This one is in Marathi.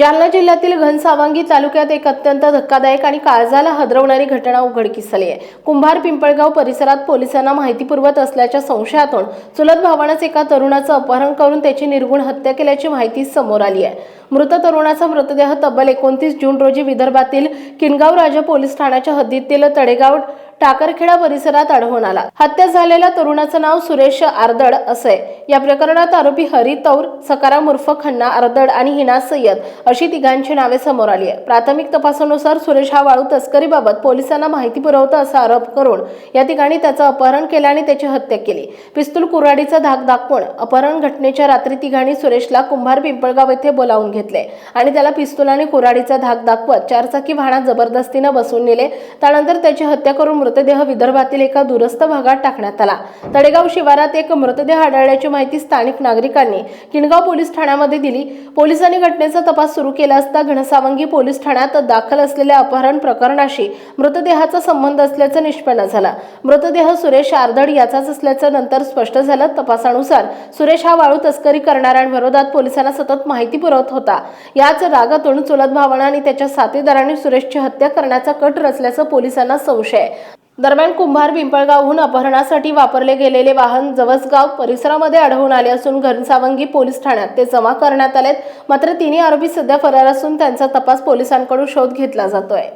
जालना जिल्ह्यातील घनसावंगी तालुक्यात एक अत्यंत धक्कादायक आणि काळजाला हदरवणारी घटना उघडकीस आली आहे. कुंभार पिंपळगाव परिसरात पोलिसांना माहिती पुरवत असल्याच्या संशयातून चुलत भावानंच एका तरुणाचं अपहरण करून त्याची निर्गुण हत्या केल्याची माहिती समोर आली आहे. मृत तरुणाचा मृतदेह तब्बल एकोणतीस जून रोजी विदर्भातील किनगाव राजा पोलीस ठाण्याच्या हद्दीतील तडेगाव टाकरखेडा परिसरात आढळून आला. हत्या झालेल्या तरुणाचं नाव सुरेश आर्दड असे या प्रकरणात आरोपी हरी तौर सकाराम उर्फ खन्ना आर्दड आणि हिना सय्यद अशी तिघांची नावे समोर आली आहे प्राथमिक तपासानुसार सुरेश हा वाळू तस्करीबाबत पोलिसांना माहिती पुरवतो असा आरोप करून या ठिकाणी त्याचं अपहरण केलं आणि त्याची हत्या केली. पिस्तूल कुऱ्हाडीचा धाक दाखवून अपहरण घटनेच्या रात्री तिघांनी सुरेशला कुंभार पिंपळगाव येथे बोलावून घेतले आणि त्याला पिस्तूल आणि कुऱ्हाडीचा धाक दाखवत चारचाकी वाहनात जबरदस्तीनं बसून नेले. त्यानंतर त्याची हत्या करून मृतदेह विदर्भातील एका दूरस्थ भागात टाकण्यात आला. तडेगाव शिवारात एक मृतदेह आढळल्याची माहिती माहिती स्थानिक नागरिकांनी किनगाव पोलीस ठाण्यामध्ये दिली. पोलिसांनी घटनेचा तपास सुरू केला असता घनसावंगी पोलीस ठाण्यात दाखल असलेल्या अपहरण प्रकरणाशी मृतदेहाचा संबंध असल्याचं निष्पन्न झाला. मृतदेह सुरेश आरधड याचाच असल्याचं नंतर स्पष्ट झालं. तपासानुसार सुरेश हा वाळू तस्करी करणाऱ्यांविरोधात पोलिसांना सतत माहिती पुरवत होता. याच रागातून चुलत भावना आणि त्याच्या साथीदारांनी सुरेशची हत्या करण्याचा कट रचल्याचं पोलिसांना संशय. दरम्यान कुंभार पिंपळगावहून अपहरणासाठी वापरले गेलेले वाहन जवसगाव परिसरामध्ये आढळून आले असून घनसावंगी पोलीस ठाण्यात ते जमा करण्यात आलेत. मात्र तिन्ही आरोपी सध्या फरार असून त्यांचा तपास पोलिसांकडून शोध घेतला जातोय.